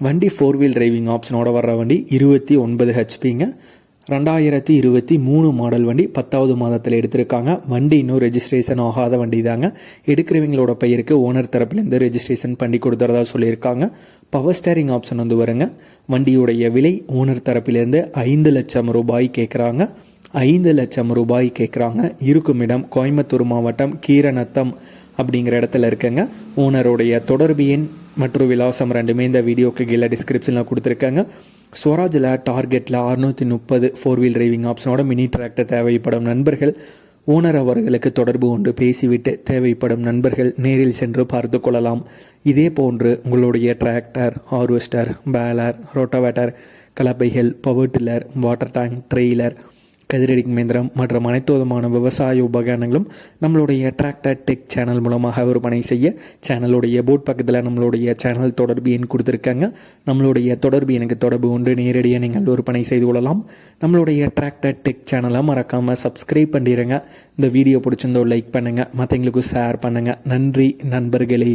வண்டி four wheel driving ஆப்ஷனோட வர்ற வண்டி இருபத்தி ஒன்பது ஹெச்பிங்க ரெண்டாயிரத்தி இருபத்தி மூணு மாடல் வண்டி பத்தாவது மாதத்தில் எடுத்திருக்காங்க. வண்டி இன்னும் ரெஜிஸ்ட்ரேஷன் ஆகாத வண்டி தாங்க எடுக்கிறவங்களோட பெயருக்கு ஓனர் தரப்புலேருந்து ரெஜிஸ்ட்ரேஷன் பண்ணி கொடுத்துறதா சொல்லியிருக்காங்க. பவர் ஸ்டேரிங் ஆப்ஷன் வந்து வருங்க. வண்டியுடைய விலை ஓனர் தரப்பிலேருந்து ஐந்து லட்சம் ரூபாய் கேட்குறாங்க ஐந்து லட்சம் ரூபாய் கேட்குறாங்க இருக்கும் இடம் கோயம்புத்தூர் மாவட்டம் கீரநத்தம் அப்படிங்கிற இடத்துல இருக்குங்க. ஓனருடைய தொடர்பு எண் மற்றும் விலாசம் ரெண்டுமே இந்த வீடியோக்கு கீழே டிஸ்கிரிப்ஷனில் கொடுத்துருக்காங்க. ஸ்வராஜில் டார்கெட்டில் அறுநூற்றி முப்பது ஃபோர் வீல் டிரைவிங் ஆப்ஷனோட மினி டிராக்டர் தேவைப்படும் நண்பர்கள். ஓனர் அவர்களுக்கு தொடர்பு கொண்டு பேசிவிட்டு தேவைப்படும் நண்பர்கள் நேரில் சென்று பார்த்து கொள்ளலாம். இதே போன்று உங்களுடைய tractor harvester baler rotavator கலப்பைகள் power tiller water tank trailer கதிரடி இயந்திரம் மற்றும் அனைத்து விதமான விவசாய உபகரணங்களும் நம்மளுடைய அட்ராக்டட் டெக் சேனல் மூலமாக விற்பனை செய்ய சேனலுடைய போட் பக்கத்தில் நம்மளுடைய சேனல் தொடர்பு எண் கொடுத்துருக்காங்க. நம்மளுடைய தொடர்பு எனக்கு தொடர்பு ஒன்று நேரடியாக நீங்கள் விற்பனை செய்து கொள்ளலாம். நம்மளுடைய அட்ராக்டட் டெக் சேனலை மறக்காமல் சப்ஸ்கிரைப் பண்ணிடுங்க இந்த வீடியோ பிடிச்சிருந்தோ லைக் பண்ணுங்கள் மற்றவங்களுக்கும் ஷேர் பண்ணுங்கள் நன்றி நண்பர்களே.